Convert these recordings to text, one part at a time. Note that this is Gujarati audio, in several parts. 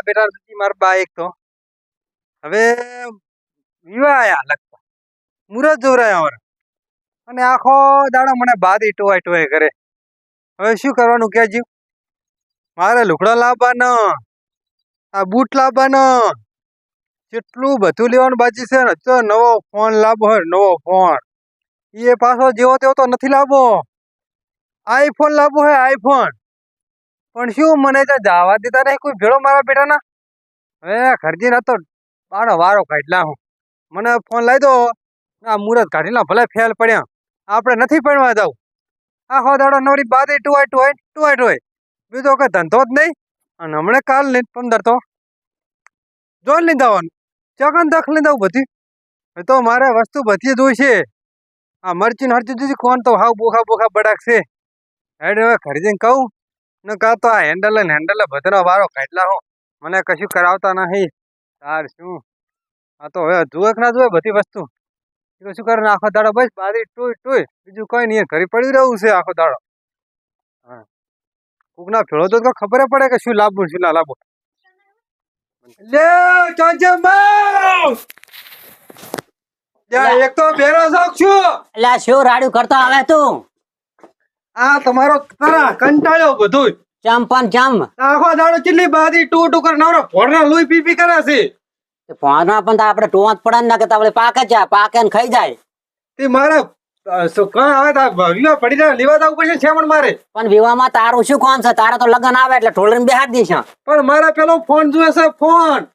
મારા બેટા સુધી મારા બા તો. હવે વિવાહ લગતા મુરત જોવરાયા અમારા. અને આખો દાડો મને બાદ ટોવાય ટોવાય કરે. હવે શું કરવાનું કે મારે લુકડા લાવવાનો, આ બૂટ લાવવાનો. કેટલું બધું લેવાનું બાકી છે ને, તો નવો ફોન લાવવો હોય નવો ફોન. એ પાછો જેવો તેવો તો નથી લાવવો. આઈફોન લાવવો હોય આઈફોન પણ શું મને તો જવા દેતા નહીં? કોઈ ભેળો મારા બેટાના? હવે ખરજી ના તો બારો વારો કાઢી લાવું મને ફોન લાવી દો. આ મુરત કાઢી લા ભલે ફેલ પડ્યા. આપણે નથી પડવા જાવ. આખો દાડો નવરી બાદ ટુવાય ટુવાય ટુવાય ટુવાય. બીજો કઈ ધંધો જ નહીં. અને હમણાં કાલ લઈને પંદર તો જોઈ લઈ જવાનું ચકન દખ લઈ દઉં બધી. હવે તો મારે વસ્તુ બધી જોઈ છે. આ મરચી હરચી દીધી કોણ તો હાવ બોખા બોખા બડાક છે. હેડ હવે ખરીદીને કહું. ને કાં તો આ હેન્ડલ ને હેન્ડલ બધા વારો કાઢલા હો. મને કશું કરાવતા નહીં. તાર શું? આ તો હવે જુએ ના જુએ બધી વસ્તુ. કશું કરે આખો દાડો બસ બારી ટોય ટોય બીજું કઈ નહીં ઘરે પડી રહ્યું છે આખો દાડો. હા. કોકના ફેળો તો ખબર પડે કે શું લાવવું શું ના લાવવું લે ચાંચે એક તો બેરો શોખ છું. એટલે શું રાડ્યું કરતો આવે તું? આ તમારો તરા કંટાળ્યો બધું જામ પાન જામ. આખો દાડો ચીલી બાદી ટુ ટુ કર નવરો ભોરના લુઈ પી પી કરે છે. ફોનમાં પણ આપણે ટોવા પડે ના કરતા આપણે પાકે જ પાકે ને ખાઈ જાય. તે મારે કાં આવે તા વિવાહ પડી જાય લેવા જવું પડશે છેમણ મારે. પણ વિવાહમાં તારું શું કોણ છે? તારા તો લગન આવે એટલે ઢોલરીને બેહાડી દઈશ. હવે પણ મારે પેલો ફોન જોઈએ છે ફોન.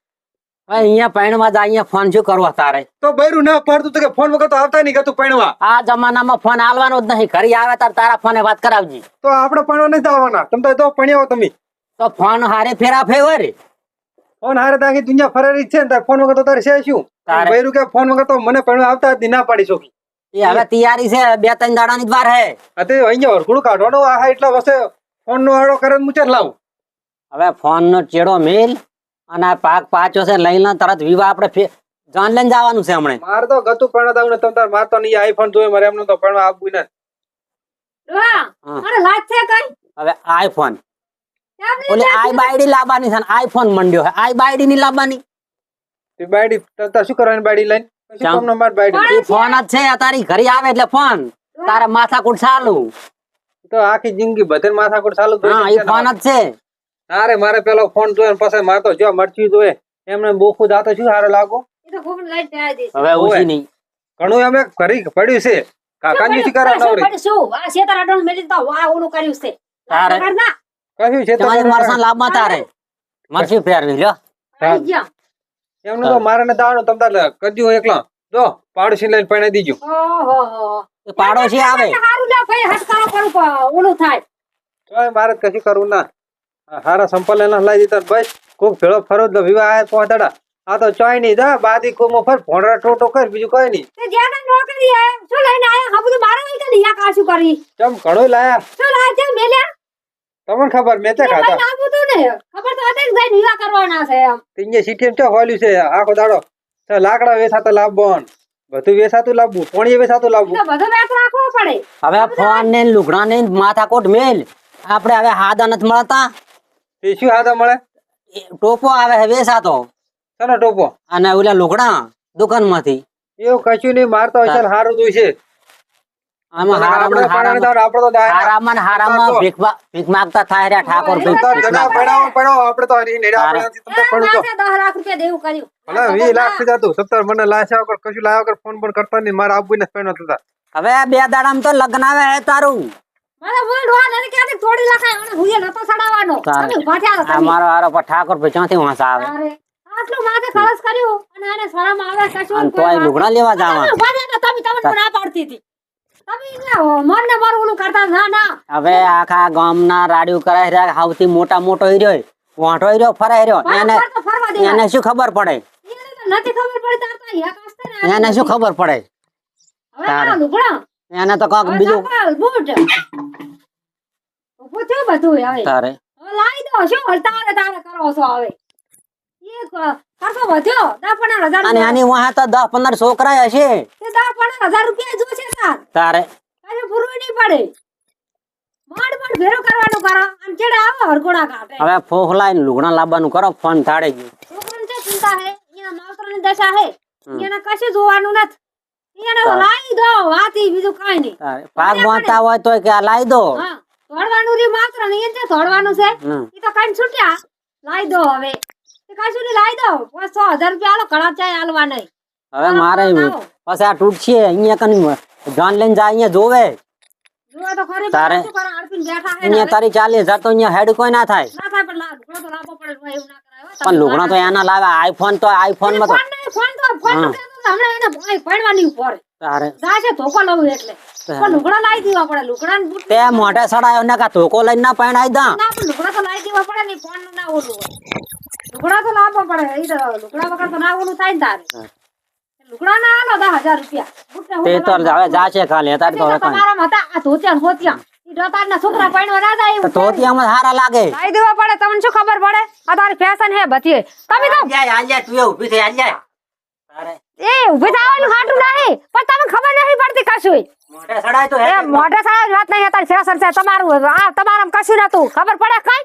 અહીંયા પૈણવા જાય અહીંયા ફોન શું કરવો તારે? તો બૈરું ના પડતું તો કે ફોન વગર તો આવતા નહીં કતું પૈણવા આ જમાનામાં ફોન આલવાનો જ નહીં. ઘરે આવે તાર તારા ફોને વાત કરાવજી. તો આપણે પૈણવા નહીં આવવાના તમે તો પૈણ્યા તમે. તો ફોન હારે ફેરા ફેવર ફોન હારે તાકી દુનિયા ફરેરી જ છે ને ફોન વગર તો તારે છે શું? બૈરું કે ફોન વગર તો મને પૈણવા આવતા જ ના પાડી શકી એ હવે તૈયારી છે બે ત્રણ દાડાની જ વાર હે. આ અહીંયા વરઘોડું કાઢવાનું આ એટલા વસે ફોન નો આડો કરે ને મુચે લાવ. હવે ફોન નો ચેડો મેલ. અને આ પાક પાછો છે લઈ લે તરત વિવાહ આપણે જાન લઈને જવાનું છે હમણે. માર તો ગતું પણ દાવ ને તમે માર તો નહીં આઈફોન જોઈએ મારે એમનું તો પણ આપવું ને. મારે લાજ છે કઈ? હવે આઈફોન ઓલે આઈ બાયડી લાવવાની છે આઈફોન મંડ્યો હે આઈ બાયડી ની લાવવાની. તે બાયડી તાર તાર શું કરવાની બાયડી લઈને? શું ચામ. નંબર બાયડી. એ ફોન જ છે તારી ઘરે આવે એટલે ફોન તારે માથાકૂટ ચાલુ. તો આખી જિંદગી બધે માથાકૂટ ચાલુ હા એ ફોન જ છે. તારે મારે પેલો ફોન જોયો ને પછી મારે તો જો મરચી જોયે એમને બોખું દાતો શું હારો લાગો? એ તો ખૂબ લાઈટ ત્યાં દઈશ. હવે ઓવે. નહીં. ઘણું અમે કરી પડ્યું છે. કાકાજી થી કરા નવરી. શું? આ શેતાર આટણ મેલી તો આ ઓલું કર્યું છે. તારે. કહ્યું છે તો તમારી મરસાન લાવવા તારે? મરચી ફેરવી લ્યો. એમનું તો મારે ને દાવાનું તમ તાર કરજો એકલા. જો પાડોશી લઈને પાણી દીજો. પાડોશી આવે. સારું લે ભાઈ, હટકારો કરું ઓલું થાય. તો મારે કશું કરવું ના. હારા સંપલ એના લાવી દીધા ભાઈ બસ કોક ભેળો ફરો તો વિવાહ આયા પહોંચાડા આ તો ચોય નહીં જા બાદી કોમો ફર ભોંડરા ટોટો કર બીજું કઈ નહીં તે જ્યાં તને નોકરી હે, શું લઈને આયા? આ બધું મારા વહી ગયું, યા કાશું કરી. તમ ઘણો લાયા શું લાયા છે? મેલ્યા? તમને ખબર મેં તે ખાતા ભાઈ આવું ને. ખબર તો હતી ભાઈ વિવાહ કરવાના છે એમ. તીંજે સીટીએમ ચો હોલ્યું છે આખો દાડો તો લાકડા વેસાતો લાવબોન બધું વેસાતું લાવવું પોણીએ વેસાતું લાવવું બધું વેત રાખવો પડે. હવે ફોન ને લુગડા ને માથાકોટ મેલ આપણે હવે હાદા નથી મળતા તે શું હાથા મળે ટોપો આવે છે વેસાતો. ચાલો ટોપો? અને ઓલા લોકડા દુકાનમાંથી. એવું કશું નહીં મારતો હશે ને હારું જોઈશે આમાં હારામાં હારામાં તો આપણે તો દાયરા. હારામાં હારામાં ભીખ ભીખ માંગતા થાય રહ્યા ઠાકોર ભીખ તો ભીખ પડાવો પડાવો આપણે તો હરી નેડા આપણે તમને પડું તો લાગે દસ લાખ રૂપિયા દેવું કર્યું. ભલે વીસ લાખથી જતું સત્તર મને લાયા વગર કશું લાયા વગર ફોન પણ કરતા નહીં મારે આપવું નથી પેનો થતા હવે બે દાડામાં તો લગ્ન આવે હે તારું. મને બોલ ડોહા નથી ક્યાંથી તોડી લખાય અને હુંય નતો સડાવવાનો તારે. તમે ઊભા થયા આ તમે. મારો હારો પર ઠાકોર ભાઈ ક્યાંથી વાંસા આવે? આટલું માથે ખર્ચ કર્યું અને એને શરમ આવે કશું અને તોય લુગડા લેવા જવા તમે તમને ના પાડતી હતી. ના ના. હવે આખા ગામના રાડિયું કરાય રહ્યા સૌથી મોટા મોટો હીરો વાંટો હીરો ફરાય રહ્યો. એને એને શું ખબર પડે? એને નથી ખબર પડી ને એને શું ખબર પડે? એને તો કાંક બીજું બૂટ ઊભું થયું બધું હવે. તારે. હવે લાવી દો શું હવે તારે કરો છો હવે? છોકરા હશે. તારે. પડે. ભેરો કરવાનું કરો. આમ ચેડે આવો હરગોડા કાઢે. હવે ફોફલાઈને લુગણા લાવવાનું કરો ફોન થાડે ગયું. છોકરાને ચિંતા હે એના માવતરની દશા હે. એના એને કશું જોવાનું નથી. લાવી દો વાતી બીજું કઈ નહીં. તારે વાંચતા હોય તો કે લાવી દો. ધોળવાનું માત્ર ને એને જે છે? એ તો કઈ છૂટ્યા. લાવી દો હવે. કશું નહીં લાવી દો. પાંચ સો હજાર રૂપિયા આલો કડા ચાય આલવા નહીં. હવે મારે પછી આ તૂટશે અહીંયા કની જાન લઈને જાય અહીંયા જોવે. તારે. અહીંયા. તારી ચાલીસ હજાર તો અહીંયા હેડ કોઈ ના થાય પણ લા- તો. પણ એના લાવે આઈફોન તો આઈફોનમાં તો તારે પણ તે મોઢે સડાયો ને કા ધોકો લઈને ના દા લુગડા તો લાવી દેવા પડે ને ફોન ના ઓલું લુગડા તો લાવવા પડે લુગડા વગર તો ના ઓલું થાય ને તારે. લુગડા ના આલો દસ હજાર રૂપિયા. તે તો હું હવે જાશે ખાલી અત્યારે તો હવે તો કાંઈ આ ધોતિયા ને બોતિયા છોકરા પરણવા ના જાય તો ધોતિયામાં સારા લાગે. લાવી દેવા પડે તમને શું ખબર પડે? આ તારી ફેશન હે બધી. તમે તો આલ્યા, આલ્યા, તું ઊભી થઈ આલ્યા. તારે. એ ઊભી થવાનું ખાટું નહીં. પણ તમને ખબર નહીં પડતી કશું. મોઢે સડાય તો એ મોઢે સારા વાત નહીં તારી ફેશન છે. તમારું આ તમારામાં કશું નતું ખબર પડે કઈ?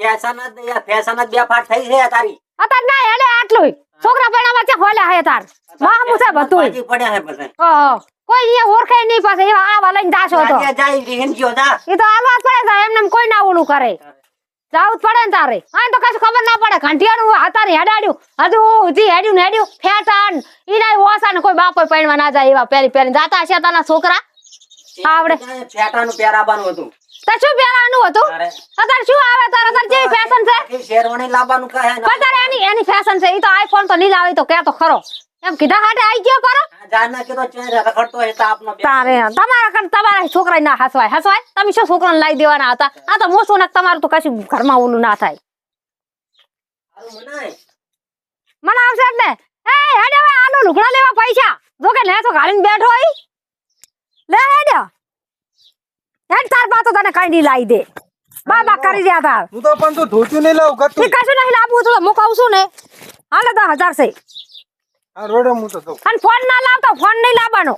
ફેશન જ ફેશન જ બે ફાટ થઈ છે તારી. અત્યારે ના એટલે આટલું છોકરા પરણવા છે ખોલ્યા હે તાર. વાહ છે બધું પડ્યા છે બધા. કોઈ એ ઓળખે નહીં પાસે એવા તો. આલ્યા જાય, રીહન ગયો જા. એ તો આલવા જ પડે એમને કોઈ ના ઓલું કરે. જાવું જ પડે ને તારે. હા તો કશું ખબર ના પડે. ઘંટિયાનું અત્યારે હેડાડ્યું. હજુ ઉધી હેડ્યું ને હેડ્યું. ફેટાન. ઈના ઓસા ને કોઈ બાપો પરણવા ના જાય એવા પહેરી પહેરી જાતા છે તાના છોકરા આવડે. ફેટાનું પહેરાવાનું હતું. તો શું પહેરવાનું હતું? તારે અત્યારે શું આવે? તારે અત્યારે જેવી ફેશન છે? આખી શેરવાણી લાવવાનું કહે ને. પણ એની એની ફેશન છે. ઈ તો આઈફોન તો નહીં લાવે તો કે તો ખરો. એમ કીધા હાટે આઈ ગયો કરો જાના કે તો ચેન રખડતો હે તો આપનો તારે તમારા કણ તમારા છોકરા ના હસવાય. હસવાય? તમે શું છોકરાને લાવી દેવાના હતા? આ તો મોસો ને તમારું તો કશું ઘરમાં ઓલું ના થાય. મને આવશે ને. એ હેડે હવે આનો લુગડા લેવા પૈસા. જો કે લે તો ઘાલીને બેઠો હોય લે હેડે. હેડ તાર બા તને કઈ લાવી દે. બા બા કરી દે તાર હું તો પણ તું ધોતું નહીં લાવ એ ગતું કશું નહીં લાવવું તો હું કહું છું ને. હાલે દસ હજાર છે. આ રોડે હું તો અને ફોન ના લાવતો ફોન નહીં લાવવાનો.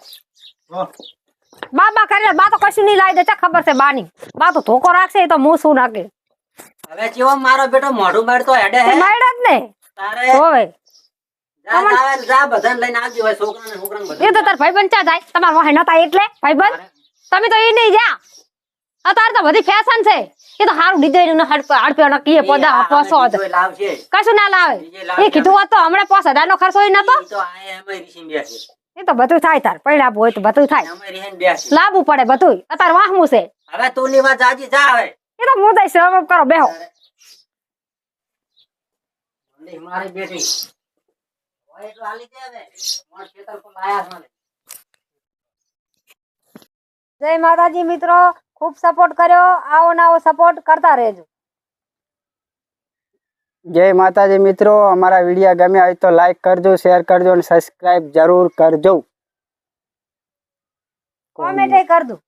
હા. બા બા કરી બા તો કશું નહીં લાવી દે ખબર છે બાની. બા તો ધોકો રાખશે તો હું શું નાખે હવે મારો બેટો મોઢું મારતો હેડે હે. માયડ જ ને. તારે હોવે. જા જા જા બધાને લઈને આવજો હવે છોકરાને છોકરાને એ તો તાર ભાઈ બન ચા જાય? તમારા વાહે નતા એટલે? ભાઈ તમે તો એ નહીં જા અત્યારે તો બધી ફેશન છે. એ તો હારું ડિઝાઇન ને હડપે નકીએ પદા એ પોસો હતો કશું ના લાવે. એ કીધું હોત તો હમણાં પાંચ હજાર નો ખર્ચો નતો. એ તો બધું થાય તાર. પૈડા હોય તો બધું થાય. લાવવું પડે બધું અત્યારે વાહમું છે. હવે તું ની વાત જાજી જા હવે. એ તો મુદય શ્રમ કરો બેહો. મારી બેટી હોય એટલું હાલી દે હવે મોર ખેતર પર લાયા છે જય માતાજી મિત્રો. ખૂબ સપોર્ટ કર્યો. આવો નવો સપોર્ટ કરતા રહેજો. જય માતાજી મિત્રો અમારા વીડિયો ગમ્યા હોય તો લાઈક કરજો શેર કરજો અને સબસ્ક્રાઇબ જરૂર કરજો. કોમેન્ટ કર દઉં